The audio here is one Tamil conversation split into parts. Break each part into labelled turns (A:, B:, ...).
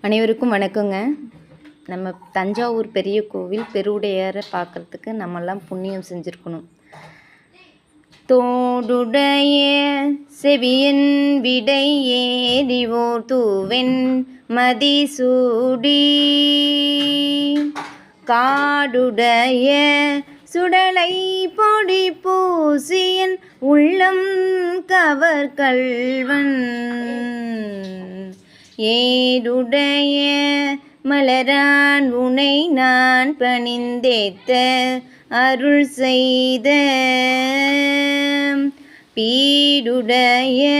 A: அனைவருக்கும் வணக்கங்க. நம்ம தஞ்சாவூர் பெரிய கோவில் பெருவுடையாரை பார்க்குறதுக்கு நம்மெல்லாம் புண்ணியம் செஞ்சுருக்கணும். தோடுடைய செவியன் விடை ஏறிவோர் தூவென் மதிசூடி. காடுடைய சுடலை பொடி பூசியன் உள்ளம் கவர் கல்வன் ஏடுடைய மலரான் உனை நான் பணிந்தேத்த அருள் செய்த. பீடுடைய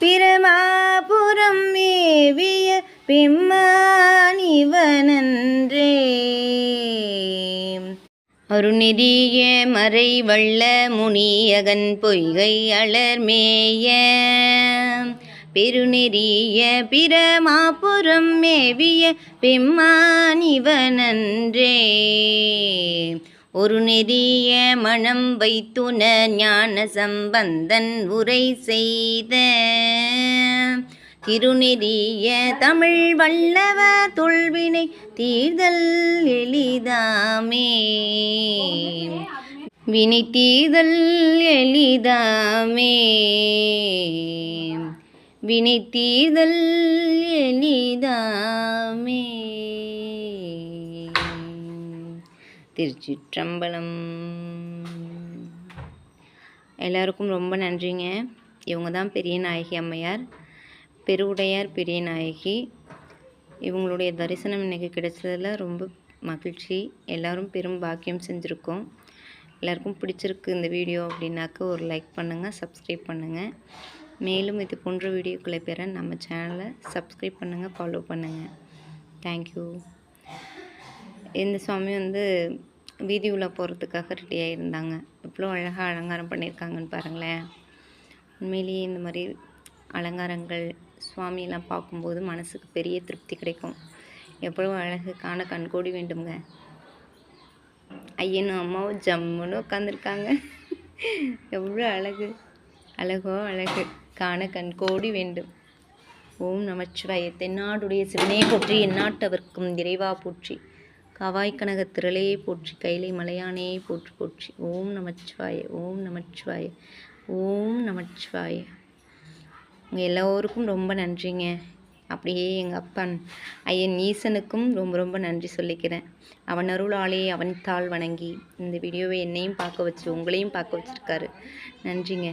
A: பிரமாபுரம் ஏவிய பிம்மான் இவனன்றே. அருநெறிய மறை வள்ள முனியகன் பொய்கை அலர்மேய பெருநெறிய பிரமாபுரம் மேவிய பெம்மானிவனன்றே. ஒரு நெறிய மனம் வைத்துன ஞான சம்பந்தன் உரை செய்த. திருநெறிய தமிழ் வல்லவ தொல்வினை தீர்தல் எளிதாமே. வினை தீர்தல் எளிதாமே. வினை தீர்தல் எளிதாமே. திருச்சிற்றம்பலம். எல்லாருக்கும் ரொம்ப நன்றிங்க. இவங்க தான் பெரிய நாயகி அம்மையார். பெருவுடையார் பெரிய நாயகி. இவங்களுடைய தரிசனம் இன்றைக்கி கிடைச்சதில் ரொம்ப மகிழ்ச்சி. எல்லோரும் பெரும் பாக்கியம் செஞ்சுருக்கோம். எல்லாருக்கும் பிடிச்சிருக்கு இந்த வீடியோ அப்படின்னாக்க ஒரு லைக் பண்ணுங்கள் சப்ஸ்கிரைப் பண்ணுங்கள் மேலும் இது போன்ற வீடியோக்களை பெற நம்ம சேனலை சப்ஸ்கிரைப் பண்ணுங்கள் ஃபாலோ பண்ணுங்கள் தேங்க்யூ இந்த சுவாமி வந்து வீதி உலா போகிறதுக்காக ரெடி ஆகியிருந்தாங்க எவ்வளோ அழகாக அலங்காரம் பண்ணியிருக்காங்கன்னு பாருங்களேன். உண்மையிலேயே இந்த மாதிரி அலங்காரங்கள் சுவாமியெல்லாம் பார்க்கும்போது மனசுக்கு பெரிய திருப்தி கிடைக்கும். எவ்வளோ அழகு காண கண்கோடி வேண்டுங்க ஐயனும் அம்மாவும் ஜம்முன்னு உட்காந்துருக்காங்க எவ்வளோ அழகு. அழகோ அழகு. காண கண்கோடி வேண்டும். ஓம் நமச்சிவாய. தென்னாடுடைய சிவனே போற்றி எந்நாட்டவர்க்கும் இறைவா போற்றி. காவாய் கனக திரளையே போற்றி கைலை மலையானே போற்றி போற்றி. ஓம் நமச்சிவாய. ஓம் நமச்சிவாய. ஓம் நமச்சிவாய. உங்கள் எல்லோருக்கும் ரொம்ப நன்றிங்க. அப்படியே எங்கள் அப்பன் ஐயன் ஈசனுக்கும் ரொம்ப ரொம்ப நன்றி சொல்லிக்கிறேன். அவன் அருளாலே அவன் தாள் வணங்கி இந்த வீடியோவை என்னையும் பார்க்க வச்சு உங்களையும் பார்க்க வச்சுருக்காரு. நன்றிங்க.